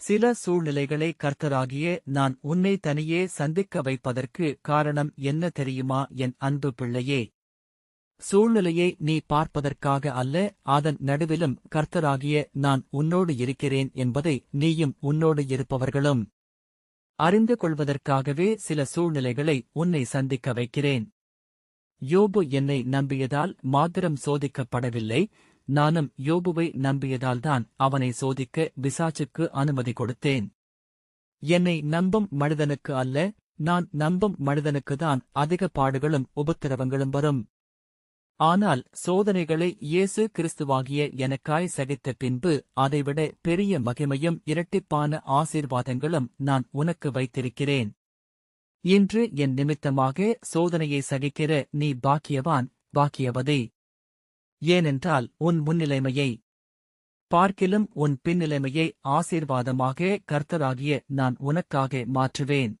சில சூழ்நிலைகளை கர்த்தராகிய நான் உன்னை தனியே சந்திக்க வைப்பதற்கு காரணம் என்ன தெரியுமா என் அன்பு பிள்ளையே? சூழ்நிலையை நீ பார்ப்பதற்காக அல்ல அதன் நடுவிலும் கர்த்தராகிய நான் உன்னோடு இருக்கிறேன் என்பதை நீயும் உன்னோடு இருப்பவர்களும் அறிந்து கொள்வதற்காகவே சில சூழ்நிலைகளை உன்னை சந்திக்க வைக்கிறேன். யோபு என்னை நம்பியதால் மாத்திரம் சோதிக்கப்படவில்லை நானும் யோபுவை நம்பியதால்தான் அவனை சோதிக்க விசாச்சுக்கு அனுமதி கொடுத்தேன். என்னை நம்பும் மனிதனுக்கு அல்ல நான் நம்பும் மனிதனுக்குதான் அதிக பாடுகளும் உபத்திரவங்களும் வரும். ஆனால் சோதனைகளை இயேசு கிறிஸ்துவாகிய எனக்காய் சகித்த பின்பு அதைவிட பெரிய மகிமையும் இரட்டிப்பான ஆசீர்வாதங்களும் நான் உனக்கு வைத்திருக்கிறேன். இன்று என் நிமித்தமாக சோதனையை சகிக்கிற நீ பாக்கியவான் பாக்கியவதே. ஏனென்றால் உன் முன்னிலைமையை பார்க்கிலும் உன் பின்னிலைமையை ஆசீர்வாதமாக கர்த்தராகிய நான் உனக்காக மாற்றுவேன்.